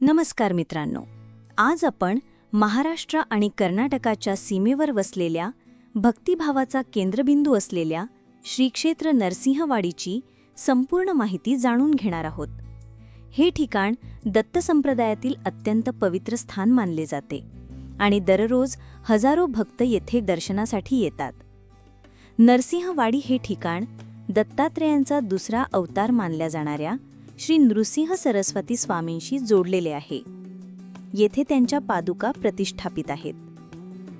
नमस्कार मित्रांनो. आज आपण महाराष्ट्र आणि कर्नाटकाच्या सीमेवर वसलेल्या भक्तिभावाचा केंद्रबिंदू असलेल्या श्रीक्षेत्र नरसिंहवाडीची संपूर्ण माहिती जाणून घेणार आहोत. हे ठिकाण दत्त संप्रदायातील अत्यंत पवित्र स्थान मानले जाते आणि दररोज हजारो भक्त येथे दर्शनासाठी येतात. नरसिंहवाडी हे ठिकाण दत्तात्रेयांचा दुसरा अवतार मानल्या जाणाऱ्या श्री नृसिंह सरस्वती स्वामींशी जोडलेले आहे. येथे त्यांच्या पादुका प्रतिष्ठापित आहेत.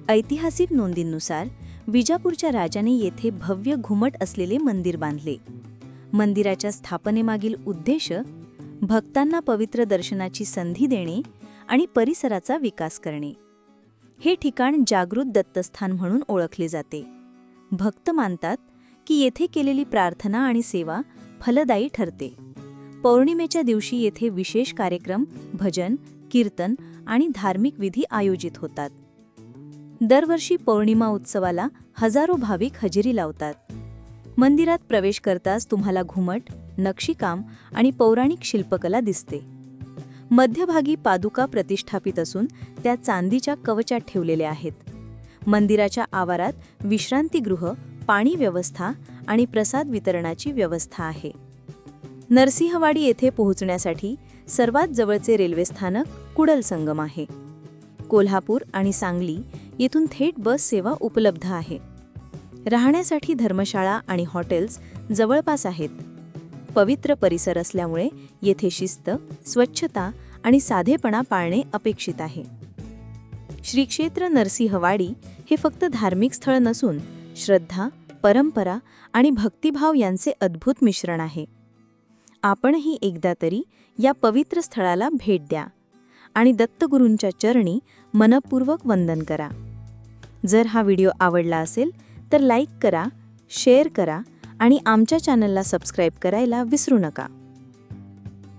ऐतिहासिक नोंदींनुसार विजापूरच्या राजाने येथे भव्य घुमट असलेले मंदिर बांधले. मंदिराच्या स्थापनेमागील उद्देश भक्तांना पवित्र दर्शनाची संधी देणे आणि परिसराचा विकास करणे. हे ठिकाण जागृत दत्तस्थान म्हणून ओळखले जाते. भक्त मानतात की येथे केलेली प्रार्थना आणि सेवा फलदायी ठरते. पौर्णिमेच्या दिवशी येथे विशेष कार्यक्रम भजन कीर्तन आणि धार्मिक विधी आयोजित होतात. दरवर्षी पौर्णिमा उत्सवाला हजारो भाविक हजेरी लावतात. मंदिरात प्रवेश करताच तुम्हाला घुमट नक्षीकाम आणि पौराणिक शिल्पकला दिसते. मध्यभागी पादुका प्रतिष्ठापित असून त्या चांदीच्या कवचात ठेवलेल्या आहेत. मंदिराच्या आवारात विश्रांतीगृह पाणी व्यवस्था आणि प्रसाद वितरणाची व्यवस्था आहे. नरसिंहवाडी येथे पोहोचण्यासाठी सर्वात जवळचे रेल्वे स्थानक कुडल संगम आहे. कोल्हापूर आणि सांगली येथून थेट बस सेवा उपलब्ध आहे. राहण्यासाठी धर्मशाळा आणि हॉटेल्स जवळपास आहेत. पवित्र परिसर असल्यामुळे येथे शिस्त स्वच्छता आणि साधेपणा पाळणे अपेक्षित आहे. श्री क्षेत्र नरसिंहवाडी हे फक्त धार्मिक स्थळ नसून श्रद्धा परंपरा आणि भक्तिभाव यांचे अद्भुत मिश्रण आहे. आपणही एकदा तरी या पवित्र स्थळाला भेट द्या आणि दत्तगुरूंच्या चरणी मनपूर्वक वंदन करा. जर हा व्हिडिओ आवडला असेल तर लाईक करा शेअर करा आणि आमच्या चॅनलला सबस्क्राईब करायला विसरू नका.